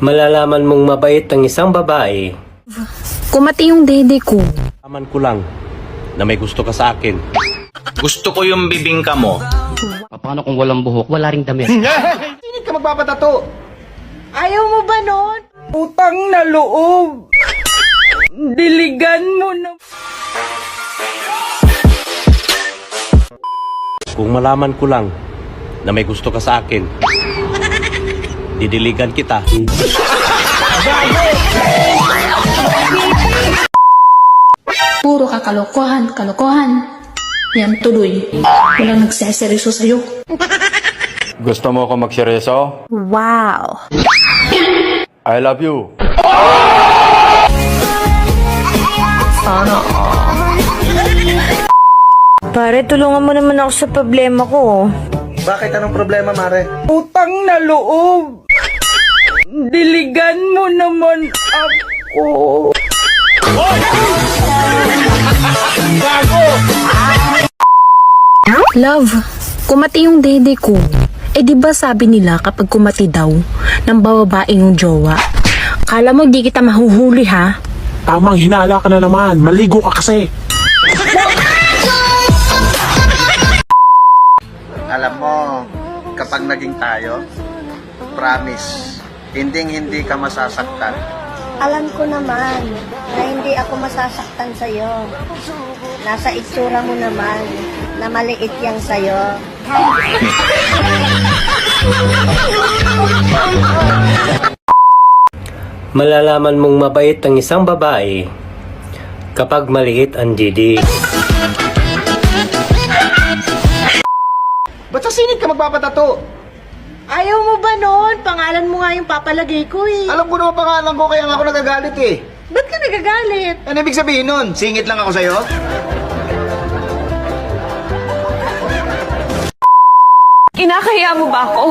Malalaman mong mabait ang isang babae, Kumati yung dede ko. Aman ko lang na may gusto ka sa akin. Gusto ko yung bibingka mo. Paano kung walang buhok? Wala ring damit. Hindi ka magpapatato. Ayaw mo ba nun? Utang na loob. Diligan mo na. Kung malaman ko lang na may gusto ka sa akin, didiligan kita. Puro ka kalokohan, kalokohan. Yan tuloy. Walang nagseseryoso sa'yo. Gusto mo ako magseryoso? Wow. I love you. Pare, tulungan mo naman ako sa problema ko. Bakit anong problema, Mare? Utang na loob. Diligan mo naman ako. Love, kumati yung dede ko. Eh di ba sabi nila kapag kumati daw, nang bababae yung jowa. Kala mo di kita mahuhuli ha? Tamang hinala ka na naman. Maligo ka kasi. Alam mo, kapag naging tayo, promise, hinding hindi ka masasaktan. Alam ko naman na hindi ako masasaktan sa'yo. Nasa itsura mo naman na maliit yang sa'yo. malalaman mong mabait ang isang babae kapag maliit ang didi. Ba't sa singit ka magpapatato? Ayaw mo ba nun? Pangalan mo nga yung papalagay ko eh. Alam ko naman pangalan ko kaya nga ako nagagalit eh. Ba't ka nagagalit? Ano ibig sabihin nun? Singit lang ako sa'yo? Kinakaya mo ba ako?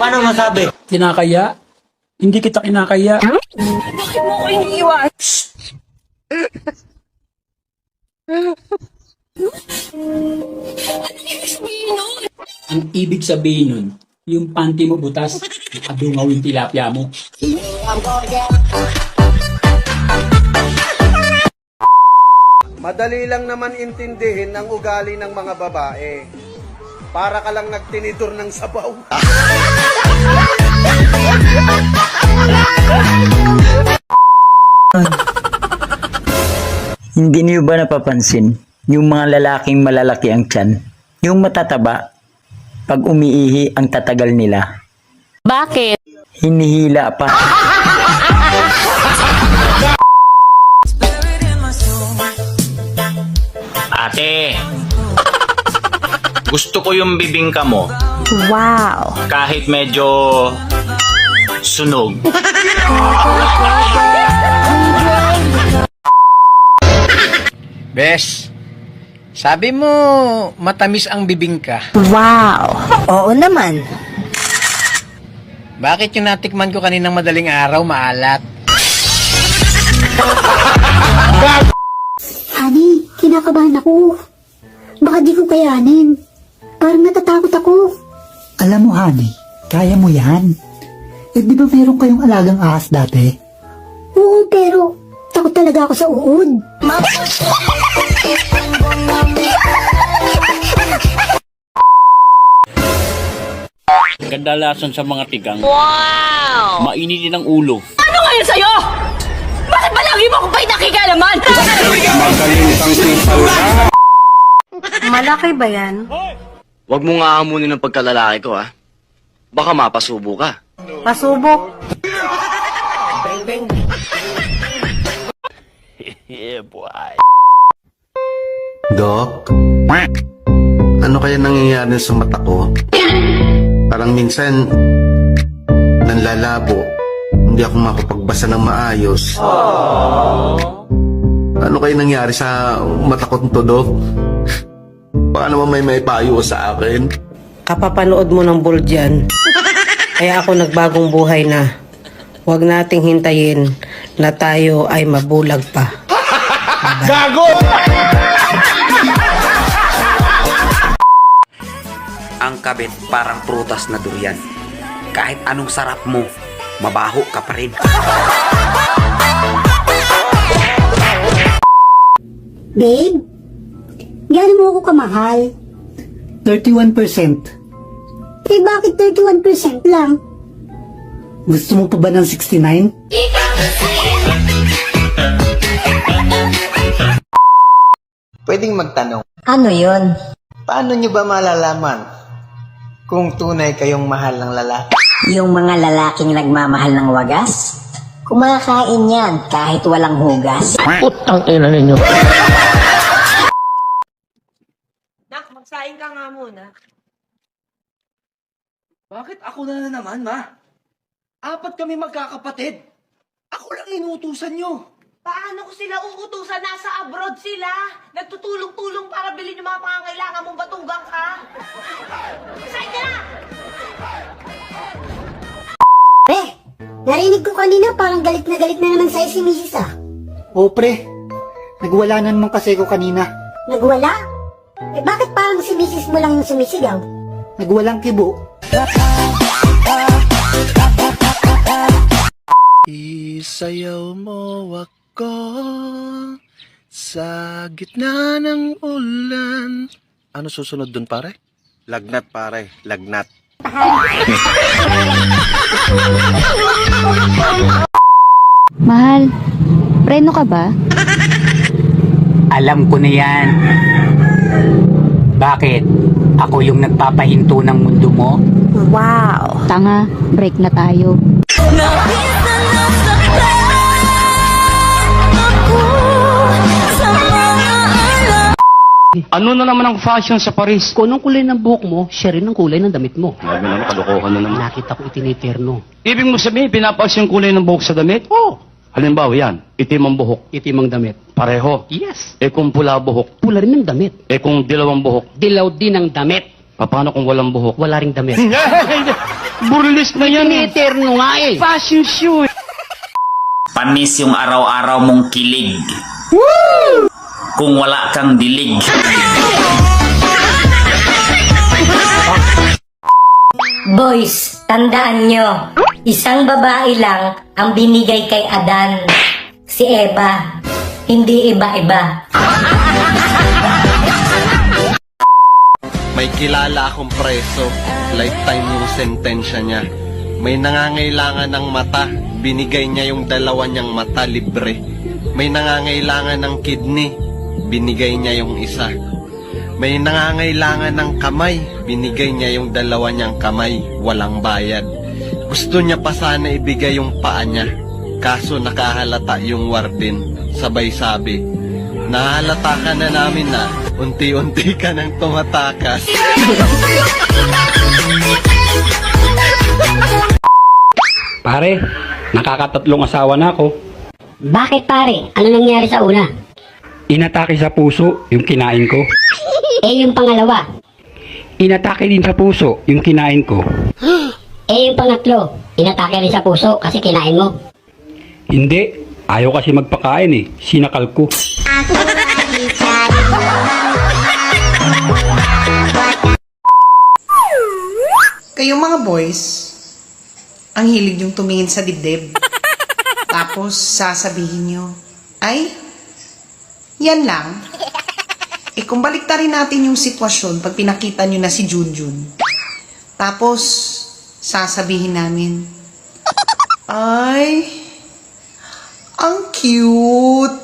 Paano masabi? Kinakaya? Hindi kita kinakaya. Bakit mo ko iniiwan? Ang ibig sabihin nun, yung panty mo butas, nakadungaw yung tilapia mo. Madali lang naman intindihin ang ugali ng mga babae. Para ka lang nagtinidor ng sabaw. Hindi niyo ba napapansin yung mga lalaking malalaki ang tiyan? Yung matataba, pag umiihi ang tatagal nila. Bakit? Hinihila pa. Ate, gusto ko yung bibingka mo. Wow. Kahit medyo sunog. Bes, sabi mo matamis ang bibingka. Wow. Oo naman. Bakit yung natikman ko kaninang madaling araw maalat? Honey, kinakabahan ako. Baka di ko kayanin. Parang natatakot ako. Alam mo, honey, kaya mo yan. Eh, di ba meron kayong alagang ahas dati? Oo, pero takot talaga ako sa uod. Kadalasan sa mga tigang. Wow! Mainitin ang ulo. Ano ngayon sa'yo? Bakit ba lagi mo akong pa'y nakikalaman? Malaki ba yan? Huwag mo nga amunin ang pagkalalaki ko, ha? Baka mapasubo ka. Pasubok. Dok? Ano kaya nangyayari sa mata ko? Parang minsan, nanlalabo. Hindi ako makapagbasa ng maayos. Ano kaya nangyari sa mata ko to, Dok? Baka naman may may payo sa akin. Kapapanood mo ng bull dyan. Kaya ako nagbagong buhay na. Huwag nating hintayin na tayo ay mabulag pa. Ang kabit parang prutas na durian. Kahit anong sarap mo, mabaho ka pa rin. Babe, gano'n mo ako kamahal? 31%. Eh bakit 31% lang? Gusto mo pa ba ng 69? Pwedeng magtanong, Ano yun? paano nyo ba malalaman kung tunay kayong mahal ng lalaki? Yung mga lalaking nagmamahal ng wagas? Kumakain yan kahit walang hugas. Nak, magsaing ka nga muna. Bakit ako na naman, ma? Apat kami magkakapatid. Ako lang inutusan nyo. Paano ko sila uutusan? Nasa abroad sila. Nagtutulong-tulong para bilhin yung mga pangangailangan mong batugang ka. Magsaing ka na! Pre, narinig ko kanina parang galit na galit na naman sa'yo si Mrs. ah. O pre, nagwala na naman kasi ko kanina. Nagwala? Eh bakit parang si Mrs. mo lang yung sumisigaw? Nagwalang kibo. Isayaw mo ako sa gitna ng ulan. Ano susunod dun, pare? Lagnat pare, lagnat. Mahal, preno ka ba? Alam ko na yan. Bakit? Ako yung nagpapahinto ng mundo mo? Wow. Tanga, break na tayo. Ano na naman ang fashion sa Paris? Kung anong kulay ng buhok mo, siya rin ang kulay ng damit mo. Grabe naman, kalokohan na naman. Nakita ko itiniterno. Ibig mo sabihin, pinapas yung kulay ng buhok sa damit? Oh, Halimbawa yan, itim ang buhok. itim ang damit. Pareho. Yes. Eh kung pula buhok, Pula rin ang damit. eh kung dilawang buhok, Dilaw din ang damit. paano kung walang buhok? Wala ring damit. Burlis na yan. Itiniterno nga eh. Fashion show. Panis yung araw-araw mong kilig. Kung wala kang dilig. Boys, tandaan nyo, isang babae lang ang binigay kay Adan. Si Eva, hindi iba-iba. May kilala akong preso. Lifetime yung sentensya niya. May nangangailangan ng mata. Binigay niya yung dalawa niyang mata libre. May nangangailangan ng kidney. Binigay niya yung isa. May nangangailangan ng kamay. Binigay niya yung dalawa niyang kamay. Walang bayad. Gusto niya pa sana ibigay yung paa niya. Kaso nakahalata yung warden. Sabay sabi, Nahalata ka na namin na unti-unti ka nang tumatakas. Pare, nakakatatlong asawa na ako. Bakit pare? Ano nangyari sa una? Inatake sa puso yung kinain ko. Eh yung pangalawa? Inatake din sa puso yung kinain ko. Eh yung pangatlo? Inatake rin sa puso kasi kinain mo. Hindi, ayaw kasi magpakain eh. Sinakal ko. Kayong mga boys, ang hilig yung tumingin sa dibdib. Tapos sasabihin nyo, ay, yan lang. Eh kung baliktarin natin yung sitwasyon pag pinakita nyo na si Junjun. Tapos, sasabihin namin, ay, ang cute.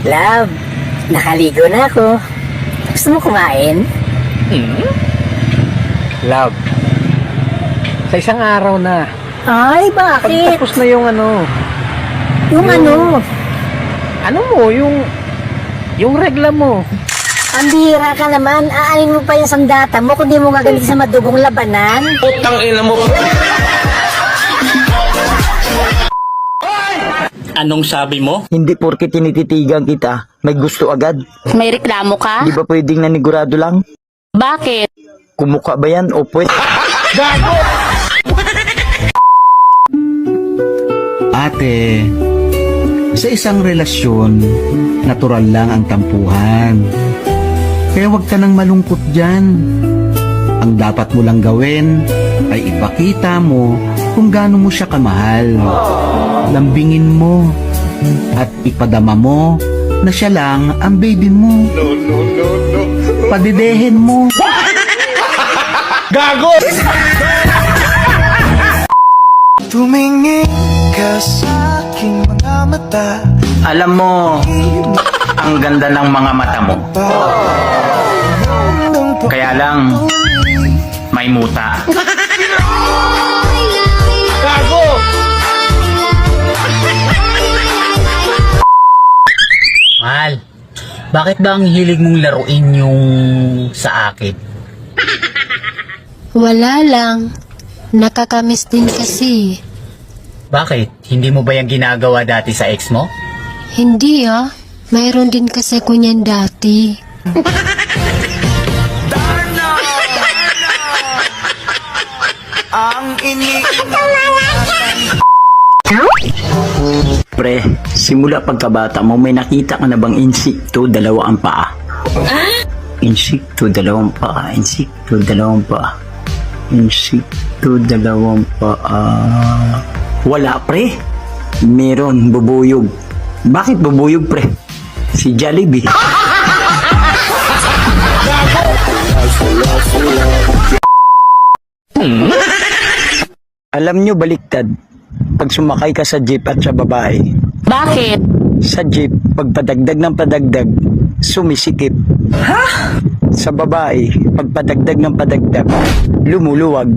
Love, nakaligo na ako. Gusto mo kumain? Love, sa isang araw na, Ay, bakit? tapos na yung ano, Yung ano? ano mo, yung, yung regla mo. Ang bihira ka naman. Aanin mo pa yung sandata mo kung di mo gagalit sa madugong labanan. Anong sabi mo? Hindi porke tinititigan kita, may gusto agad. May reklamo ka? Di ba pwedeng nanigurado lang? Bakit? Kumukha ba yan o pwet? Ate, Sa isang relasyon, natural lang ang tampuhan. Kaya huwag ka nang malungkot dyan. Ang dapat mo lang gawin ay ipakita mo kung gaano mo siya kamahal. Lambingin mo at ipadama mo na siya lang ang baby mo. No, no, no, no. Padidehin mo. Gago! Tumingin ka sa aking mga mata Alam mo, ang ganda ng mga mata mo. Kaya lang, may muta. Bakit ba ang hilig mong laruin yung sa akin? Wala lang. Nakakamiss din kasi. Bakit? Hindi mo ba yung ginagawa dati sa ex mo? Hindi ah. Mayroon din kasi ko niyan dati. Ang iniinom Pre, simula pagkabata mo, may nakita ka na bang insikto, dalawa ang paa? Insikto, dalawang paa. Insikto, dalawang paa. Insikto, dalawang paa. Wala, pre. Meron, bubuyog. Bakit bubuyog, pre? Si Jollibee. Alam nyo, baliktad. Pag sumakay ka sa jeep at sa babae, Bakit? sa jeep, pag padagdag ng padagdag, sumisikip. Ha? Sa babae, pag padagdag ng padagdag, lumuluwag.